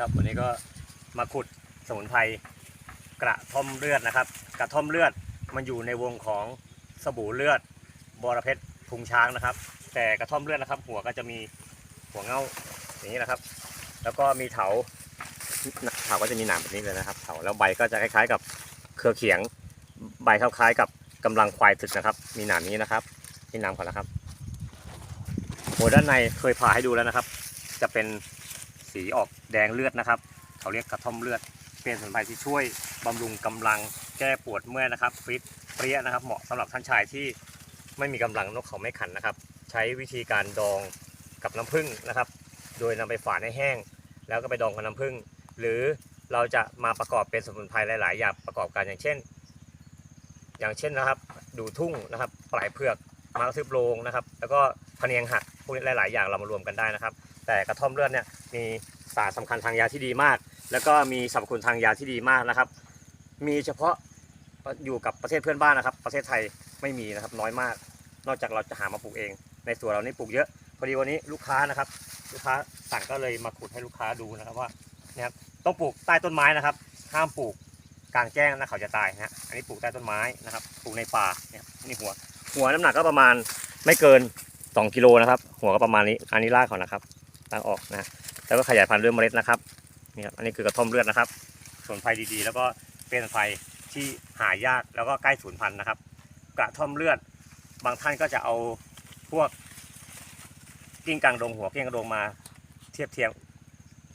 ครับวันนี้ก็มาขุดสมุนไพรกระท่อมเลือดนะครับ กระท่อมเลือดมันอยู่ในวงของสบู่เลือดบอระเพ็ดพุงช้างนะครับ แต่กระท่อมเลือดนะครับ หัวก็จะมีหัวเงาอย่างนี้นะครับ แล้วก็มีเถาเถาก็จะมีหนามแบบนี้เลยนะครับ เถาแล้วใบก็จะคล้ายๆกับเครือเขียงใบคล้ายๆกับกำลังควายถึกนะครับ มีหนามนี้นะครับมีหนามก่อนนะครับหัวด้านในเคยผ่าให้ดูแล้วนะครับ จะเป็น สีออกแดงเลือดนะครับ เขาเรียกกระท่อมเลือด เป็นสมุนไพรที่ช่วยบำรุงกำลังแก้ปวดเมื่อยนะครับฟิตเปรี้ยนะครับ เหมาะสำหรับท่านชายที่ไม่มีกำลังนกเขาไม่ขันนะครับ ใช้วิธีการดองกับน้ำผึ้งนะครับ โดยนำไปฝานให้แห้ง แล้วก็ไปดองกับน้ำผึ้งหรือเราจะมาประกอบเป็นสมุนไพรหลาย ๆ อย่างประกอบกันอย่างเช่น อย่างเช่นนะครับ ดูทุ่งนะครับปลายเผือกมากระทึบโลงนะครับ แล้วก็พเนียงหักพวกนี้หลาย ๆ อย่างเรามารวมกันได้นะครับ แต่กระท่อมเลือดเนี่ยมีสารสำคัญทางยาที่ดีมาก แล้วก็มีสรรพคุณทางยาที่ดีมากนะครับ มีเฉพาะอยู่กับประเทศเพื่อนบ้านนะครับ ประเทศไทยไม่มีนะครับน้อยมาก นอกจากเราจะหามาปลูกเอง ในสวนเรานี่ปลูกเยอะ พอดีวันนี้ลูกค้านะครับ ลูกค้าสั่งก็เลยมาขุดให้ลูกค้าดูนะครับว่าเนี่ยครับต้องปลูกใต้ต้นไม้นะครับ ห้ามปลูกกลางแจ้งนะเขาจะตายนะฮะอันนี้ปลูกใต้ต้นไม้นะครับ ปลูกในป่าเนี่ยนี่หัว หัวน้ำหนักก็ประมาณไม่เกิน 2 กิโลนะครับ หัวก็ประมาณนี้ อันนี้รากเขานะครับ รากออกนะแล้วก็ขยายพันธุ์ด้วยเมล็ดนะครับนี่ครับอันนี้คือกระท่อมเลือดนะครับสมุนไพรดีๆ แล้วก็เป็นไฟที่หายากแล้วก็ใกล้สูญพันธุ์นะครับ กระท่อมเลือด บางท่านก็จะเอาพวกกิ้งกังดงหัวกิ้งกังดงมาเทียบเทียม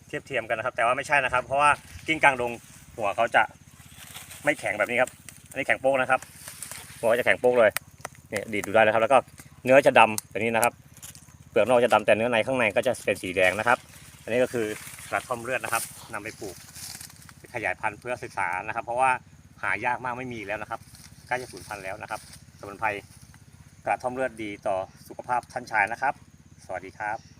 เทียบเทียมกันนะครับ แต่ว่าไม่ใช่นะครับ เพราะว่ากิ้งกังดงหัวเขาจะไม่แข็งแบบนี้ครับ อันนี้แข็งโป๊กนะครับหัวจะแข็งโป๊กเลยเนี่ยดีดดูได้เลยครับ แล้วก็เนื้อจะดำแบบนี้นะครับ ปลือกนอกจะดำแต่เนื้อในข้างในก็จะเป็นสีแดงนะครับ อันนี้ก็คือกระท่อมเลือดนะครับนำไปปลูกขยายพันธุ์เพื่อศึกษานะครับ เพราะว่าหายากมากไม่มีแล้วนะครับใกล้จะสูญพันธุ์แล้วนะครับสมุนไพรกระท่อมเลือดดีต่อสุขภาพท่านชายนะครับ สวัสดีครับ